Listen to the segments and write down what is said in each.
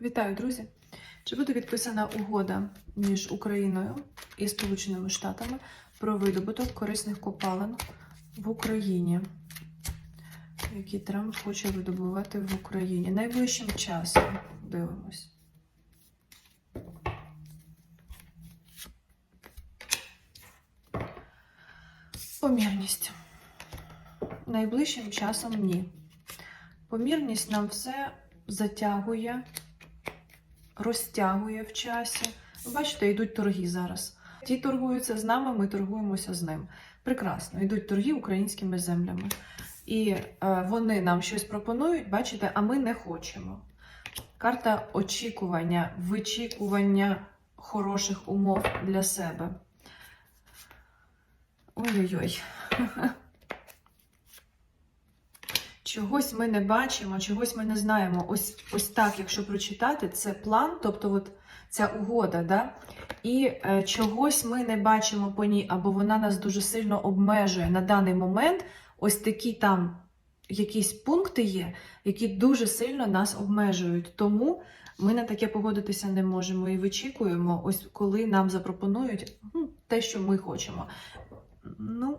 Вітаю, друзі! Чи буде підписана угода між Україною і Сполученими Штатами про видобуток корисних копалин в Україні, які Трамп хоче видобувати в Україні найближчим часом? Дивимось. Помірність. Найближчим часом ні. Помірність нам все затягує, розтягує в часі. Бачите, йдуть торги зараз. Ті торгуються з нами, ми торгуємося з ним. Прекрасно, йдуть торги українськими землями. І е, вони нам щось пропонують, бачите, а ми не хочемо. Карта очікування, вичікування хороших умов для себе. Ой-ой-ой. Чогось ми не бачимо, чогось ми не знаємо. Ось ось так, якщо прочитати, це план, тобто от ця угода, да? і е, чогось ми не бачимо по ній, або вона нас дуже сильно обмежує на даний момент. Ось такі там якісь пункти є, які дуже сильно нас обмежують. Тому ми на таке погодитися не можемо і вичікуємо, ось коли нам запропонують ну, те, що ми хочемо. Ну,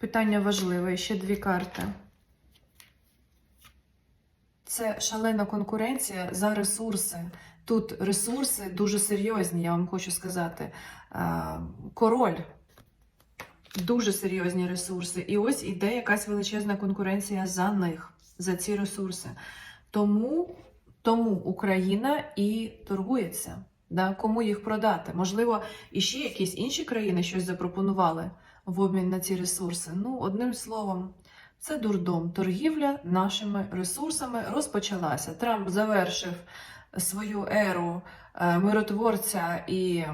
питання важливе. Ще дві карти. Це шалена конкуренція за ресурси. Тут ресурси дуже серйозні, я вам хочу сказати. Е, Король. Дуже серйозні ресурси. І ось іде якась величезна конкуренція за них, за ці ресурси. Тому, тому Україна і торгується. Да? Кому їх продати? Можливо, і ще якісь інші країни щось запропонували в обмін на ці ресурси. Ну, одним словом, це дурдом. Торгівля нашими ресурсами розпочалася. Трамп завершив свою еру е, миротворця і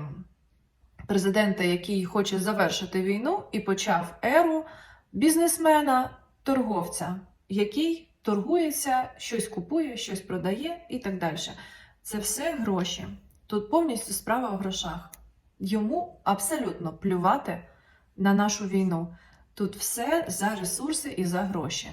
президента, який хоче завершити війну, і почав еру бізнесмена, торговця, який торгується, щось купує, щось продає і так далі. Це все гроші. Тут повністю справа в грошах. Йому абсолютно плювати на нашу війну. Тут все за ресурси і за гроші.